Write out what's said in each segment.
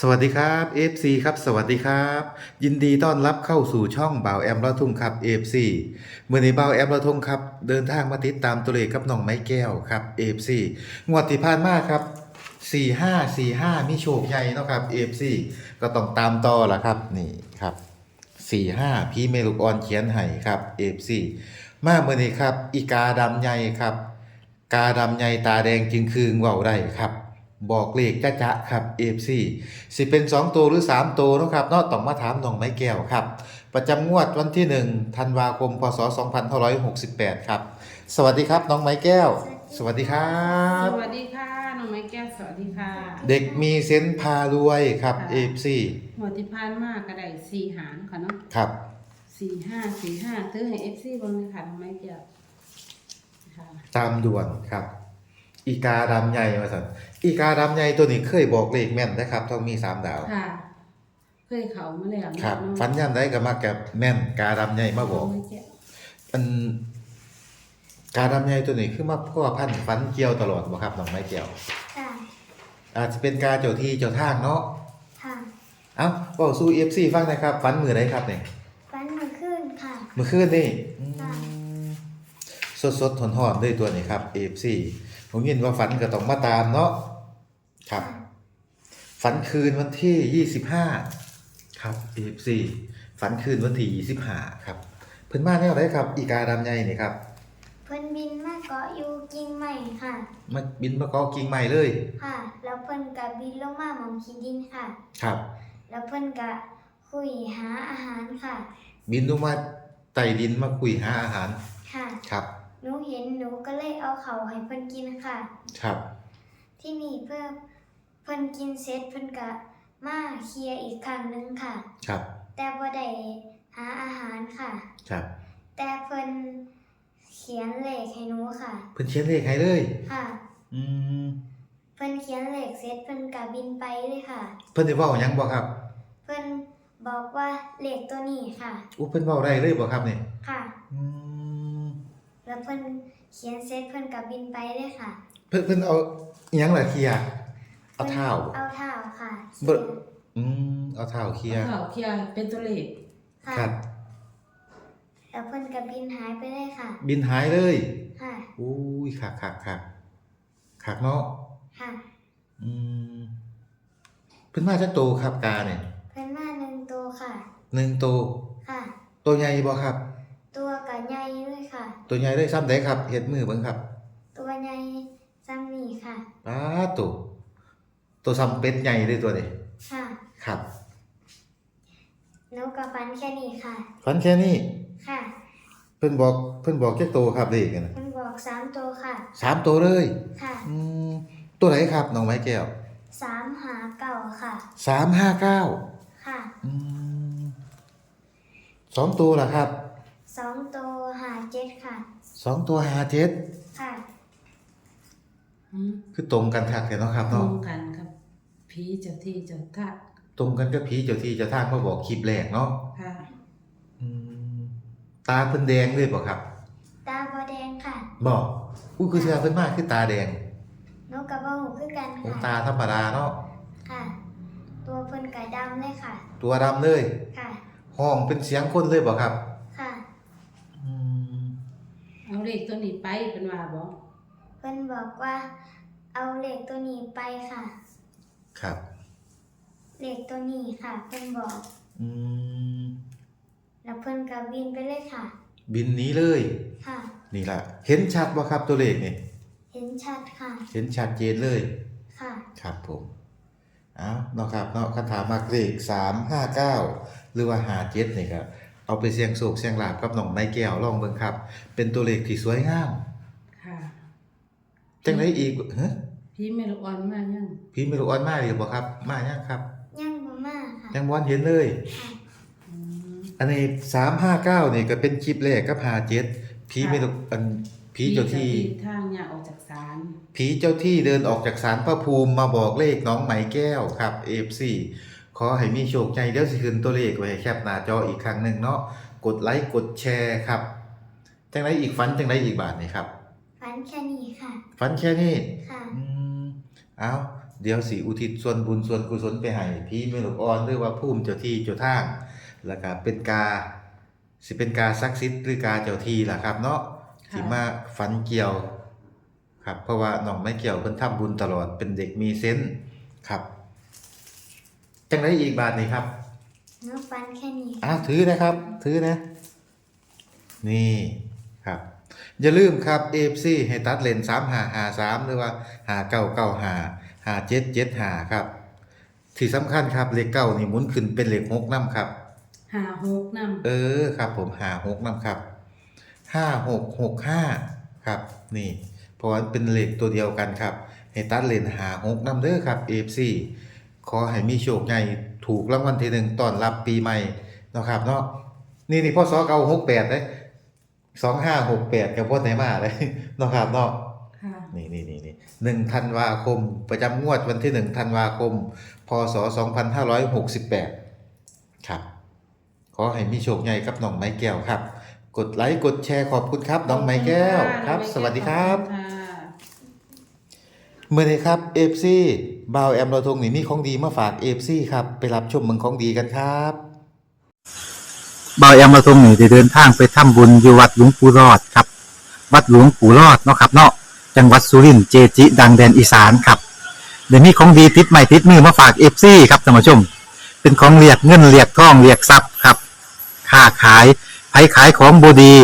สวัสดีครับ FC ครับสวัสดีครับ ยินดีต้อนรับเข้าสู่ช่องบ่าวแอมละทุ่งครับ FC เมื่อนี้บ่าวแอมละทุ่งครับ เดินทางมาติดตามตัวเลขกับน้องไม้แก้วครับ FC งวดที่ผ่านมาครับ 4545 มีโชคใหญ่เนาะครับ FC ก็ต้องตามต่อละครับนี่ครับ 45 พี่เมลูกอ่อนเขียนให้ครับ FC มาเมื่อนี้ครับ อีกาดำใหญ่ครับ กาดำใหญ่ตาแดงจึงคืงเว้าได้ครับ บอกเลขจ้าจะครับ FC สิเป็น 2 ตัวหรือ 3 ตัวเนาะครับเนอกต้องมาถามน้องไม้แก้วครับ ประจำงวดวันที่1ธันวาคมพศ2568 ครับ สวัสดีครับน้องไม้แก้ว สวัสดีครับ สวัสดีค่ะน้องไม้แก้วสวัสดีค่ะเด็กมีเซนส์พารวยครับ FC หัวที่พานมากกระไดสี่หางค่ะเนาะครับ สี่ห้าสี่ห้าซื้อให้เอฟซีบนเลยค่ะน้องไม้แก้วค่ะตามด่วนครับ อีกาดำใหญ่มาสันอีกาดำใหญ่ตัวนี้เคยบอกเลขแม่นนะครับ ต้องมี3ดาว ค่ะ เคยเขามาแล้วครับเนาะฟันย่ำได้ก็มากับแม่นกาดำใหญ่มาบน้ออกงไม้แก้วอันกาดำใหญ่ตัวนี้คือมาพ่อพันธุ์ฟันเกี่ยวตลอดบ่ครับน้องไม้แก้วค่ะอาจจะเป็นกาเจ้าที่เจ้าทางเนาะค่ะเอ้าบอกสู้ FC ฟังหนะครับฟันมือไหนครับเนี่ยฟันมันขึ้นค่ะเมื่อคืนนี่ค่ะสดสดๆหอนๆด้วยตัวนี้ครับ FC ผมยินว่าฝันก็ต้องมาตามเนาะครับ ฝันคืนวันที่25ครับ FC ฝันคืนวันที่25ครับ เพิ่นมาแนวไหนครับ อีกาดำใหญ่นี่ครับ เพิ่นบินมาเกาะอยู่กิ่งใหม่ค่ะ มาบินมาเกาะกิ่งใหม่เลย ค่ะ แล้วเพิ่นก็บินลงมาหมองขี้ดินค่ะ ครับ แล้วเพิ่นก็คุยหาอาหารค่ะ บินลงมาไต่ดินมาคุยหาอาหาร ค่ะ ครับ หนูเห็นหนูก็เลยเอาเขาวให้เพิ่นกินค่ะ ครับที่นี่เพื่อเพิ่นกินเสร็จเพิ่นก็มาเคลียร์อีกครั้งหนึงค่ะ ครับแต่บ่ได้หาอาหารค่ะ ครับแต่เพิ่นเขียนเลขให้หนูค่ะ เพิ่นเขียนเลขให้เลย ค่ะ อืมเพิ่นเขียนเลขเสร็จเพิ่นก็บินไปเลยค่ะ เพิ่นได้เว้าหยังบ่ครับเพิ่นบอกว่าเลขตัวนี้ค่ะ อู้เพิ่นเว้าได้เลยบ่ครับนี่ค่ะ อืม แล้วเพิ่นเขียนเสร็จเพิ่นก็บินไปเลยค่ะ เพิ่นเพิ่นเอาอิหยังล่ะเคลียร์เอาเท้า เอาเท้าค่ะเบิ่งอืมเอาเท้าเคลียร์เขาเคลียร์เป็นตัวเลขค่ะครับ แล้วเพิ่นก็บินหายไปเลยค่ะ บินหายเลยค่ะ อุ้ยคักคักคักคักเนาะค่ะ อืมเพิ่นมาจักโตครับกาเนี่ยเพิ่นมาหนึ่งตัวค่ะ หนึ่งโต ค่ะตัวใหญ่บ่ครับตัวก็ ใหญ่เลยค่ะ ตัวใหญ่ได้ซ้ำได้ครับเฮ็ดมือเบิ่งครับ ตัวใหญ่ซ้ำนี่ค่ะอ้าตัวตัวซ้ำเป็ดใหญ่เลยตัวนี้ค่ะ ครับหนูก็ฝันแค่นี้ค่ะ ฟันแค่นี้ค่ะ เพิ่นบอกเพิ่นบอกจักโตครับเลขกันน่ะเพิ่นบอกสามตัวค่ะสามตัวเลยค่ะอืมตัวไหนครับน้องไม้แก้วสามหาเก่าค่ะสามห้าเก้าค่ะอืมสองตัวล่ะครับ สองตัวหาเจ็ดค่ะ สองตัวหาเจ็ดค่ะ อืมคือตรงกันคักเลยเนาะครับตรเนาะงกันครับผีเจ้าที่เจ้าท่าตรงกันกับผีเจ้าที่เจ้าทางมาบอกคลิปแรกเนาะค่ะอืมตาเพิ่นแดงเลยบ่ครับตาบอแดงค่ะบอกอู้คือเชื่อเพิ่นมากคือตาแดงนกกระบหูคือกันโอ้ค่ะ ตาธรรมดาเนาะค่ะ ตัวเพิ่นกระดำเลยค่ะ ตัวดำเลย ค่ะ ห้องเป็นเสียงคนเลยบ่ครับค่ะอืม เอาเลขตัวนี้ไปเป็นว่าบ่เพิ่นบอกว่าเอาเหล็กตัวนี้ไปค่ะครับเหล็กตัวนี้ค่ะ เพิ่นบอก อืมแล้วเพิ่นก็บินไปเลยค่ะ บินหนี้เลย ค่ะ นี่ล่ะ เห็นชัดบ่ครับตัวเลขนี่ เห็นชัดค่ะ เห็นชัดเจนเลย ค่ะ ครับผม เอาเนาะครับเนาะคำถามมากเลขสามห้าเก้าหรือว่าหาเจ็ดนี่ก็ เอาไปเสี่ยงโศกเสี่ยงลาบกับน้องไม้แก้วลองเบิ่งครับ เป็นตัวเลขที่สวยงามค่ะจังไดอีกฮะพี่เมลูกอ่อนมายังพี่ไม่รู้ออนมาหรือบ่ครับ มายังครับ ยังบ่มาค่ะยังบ่ทันเห็นเลยค่ะอืมอันนี้สามห้าเก้านี่ก็เป็นคลิปแรกกับหาเจ็ดผีไม่รู้อันผีเจ้าที่ ทางอยากออกจากศาลผีเจ้าที่เดินออกจากศาลพระภูมิมาบอกเลขน้องไหมแก้วครับ FC ขอให้มีโชคใจเดี๋ยวสิขึ้นตัวเลขไว้ให้แคปหน้าจออีกครั้งหนึ่งเนาะกดไลค์กดแชร์ครับจังไรอีกฝันจังไรอีกบาทนี่ครับฝันแค่นี้ค่ะ ฝันแค่นี้ค่ะอืมเอาเดี๋ยวสิอุทิศส่วนบุญส่วนกุศลไปให้พี่เมลูกอ่อนหรือว่าภูมิเจ้าที่เจ้าทาง แล้วก็เป็นกาสิเป็นกาศักดิ์สิทธิ์หรือกาเจ้าที่ล่ะครับเนาะค่ะที่มาฝันเกี่ยว ครับ เพราะว่าน้องไม่เกี่ยวเพิ่นทำบุญตลอดเป็นเด็กมีเซนส์ครับ จังไดอีกบาทนี่ครับหนูฟันแค่นี้อ้าวถือนะครับ ถือนะ นี่ครับ อย่าลืมครับ AFC ให้ตัดเลน3553หรือว่า5995 5775ครับ ที่สำคัญครับเลขเก้านี่หมุนขึ้นเป็นเลข6นำครับ หาหกนำเออครับ ผมหาหกนำครับห้าหกหกห้าครับ นี่ เพราะว่าเป็นเลขตัวเดียวกันครับ ให้ตัดเลนหาหกนำเด้อครับ AFC ขอให้มีโชคใหญ่ถูกรางวัลที่หนึ่งต้อนรับปีใหม่เนาะครับเนาะนี่นี่พ่อซอเก่าหกแปดเลยสองห้าหกแปดกับพ่อไหนมาเลยเนาะครับเนาะค่ะนี่นี่นี่นี่หนึ่งธันวาคม ประจำงวดวันที่หนึ่งธันวาคม พศสองพันห้าร้อยหกสิบแปดครับ ขอให้มีโชคใหญ่กับน้องไม้แก้วครับ กดไลค์กดแชร์ขอบคุณครับน้องไม้แก้วครับ สวัสดีครับขอณค่ะ เมื่อนี้ครับเอฟซีบ่าวแอมเราทงนี่มีของดีมาฝากเอฟซีครับไปรับชมเมืองของดีกันครับบาวแอมมาทงนี่ได้เดินทางไปทำบุญอยู่วัดหลวงปู่รอดครับ วัดหลวงปู่รอดเนาะครับเนาะจังหวัดสุรินทร์เจจิดังแดนอีสานครับเดี๋ยวนี้ของดีติดใหม่ติดมือมาฝากเอฟซีครับท่านผู้ชม เป็นของเรียกเงินเรียกทองเรียกทรัพย์ครับค้าขายไผขายของบดี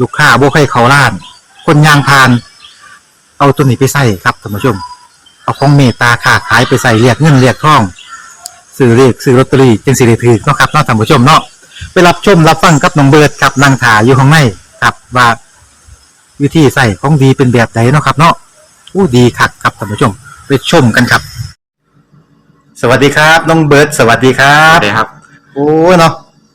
ลูกค้าบ่ให้เขาล้าน คนยางพาน เอาตัวนี้ไปใส่ครับท่านผู้ชม เอาของเมตตาค้าขายไปใส่เรียกเงินเรียกทองซื้อเรียกซื้อลอตเตอรี่จึงสิได้ถือเนาะครับเนาะท่านผู้ชมเนาะไปรับชมรับฟังกับน้องเบิร์ดครับนางถาอยู่ข้างในครับว่าวิธีใส่ของดีเป็นแบบไหนเนาะครับ เนาะอู้ดีคักครับท่านผู้ชม ไปชมกันครับ สวัสดีครับน้องเบิร์ดสวัสดีครัครับบเลยครับ โอ้เนาะ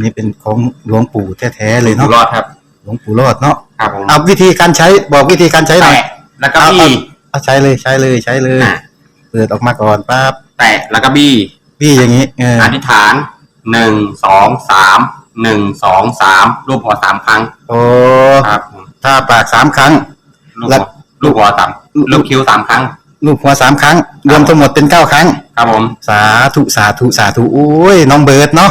นนี้เป็นของหลวงปู่แท้ๆเลยอยู่เนาะรอดครับ หลวงปู่รอดเนาะครับผมเอาวิธีการใช้บอกวิธีการใช้หน่อยแตะแล้วก็บี้ เอาใช้เลยใช้เลยใช้เลย อะ เปิดออกมาก่อนปั๊บแตะแล้วก็บี้พี่อย่างนี้เอออธิษฐานหนึ่งสองสามหนึ่งสองสามรูปหัวสามครั้งโอ้ครับผมถ้าปากสามครั้งลูกแล้หัววลูกหัวสามลูกคิ้วสามครั้ง ลูกหัวสามครั้ง รวมทั้งหมดเป็นเก้าครั้ง ครับผม สาธุสาธุสาธุโอ้ยน้องเบิร์ดเนาะ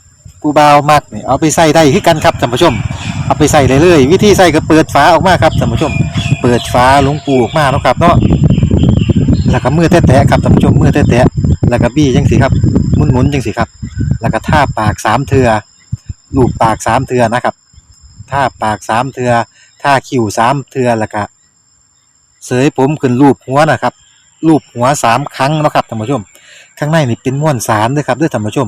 ผู้บ่าวมักนี่เอาไปใส่ได้คือกันครับท่านผู้ชม เอาไปใส่เลยเลยวิธีใส่ก็เปิดฝาออกมาครับท่านผู้ชม เปิดฝาหลวงปูออกมาเนาะครับเนาะแล้วก็มือแตะๆครับท่านผู้ชมมือแตะๆแล้วก็บี้จังสิครับหมุนๆจังสิครับ แล้วก็ท่าปากสามเทือลูบปากสามเทือนะครับท่าปากสามเทือท่าคิ้วสามเทือแล้วก็เสยผมขึ้นรูปหัวนะครับรูปหัวสามครั้งนะครับท่านผู้ชม ข้างในนี่เป็นม้วนสารด้วยครับด้วยท่านผู้ชม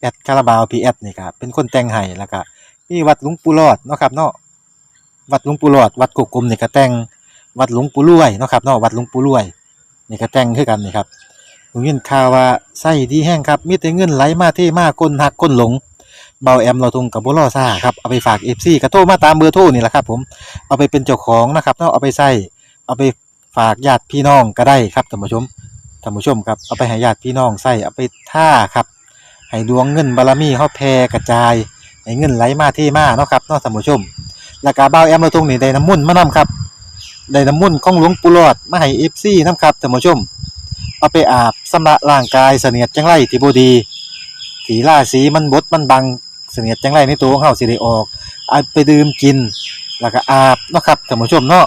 แอดคาราบาวพีแอดนี่ครับเป็นคนแต่งให้แล้วก็มีวัดหลวงปู่รอดเนาะครับเนาะวัดหลวงปู่รอด วัดกกกลมนี่ก็แต่งวัดหลวงปู่รวยเนาะครับเนาะวัดหลวงปู่รวยนี่ก็แต่งคือกันนี่ครับผมยินข่าวว่าไส้ดีแห้งครับมีแต่เงินไหลมาเทมาคนหักคนหลงเบาแอมเราทงกับบุรอซ่าครับเอาไปฝาก FC ก็โทรมาตามเบอร์โทรนี่แหละครับ ผมเอาไปเป็นเจ้าของนะครับเนาะเอาไปใส่เอาไปฝากญาติพี่น้องก็ได้ครับท่านผู้ชมท่านผู้ชมครับเอาไปให้ญาติพี่น้องใส่เอาไปท่าครับ ให้ดวงเงินบารมีเฮาแผ่กระจายให้เงินไหลมาเทมาเนาะครับเนาะท่านผู้ชมแล้วก็บ่าวแอมเราตรงนี้ได้น้ำมุ่นมานํครับได้น้ำมุ่นของหลวงปู่หลอดมาให้ FC นํครับท่านผู้ชม เอาไปอาบสำระร่างกายเสนียดจังไรที่บดีที่าศีมันบดมันบังเสนียดจังไรในตัวของเฮาสิได้ออกเอาไปดื่มกิน แล้วก็อาบเนาะครับท่านผู้ชมเนาะ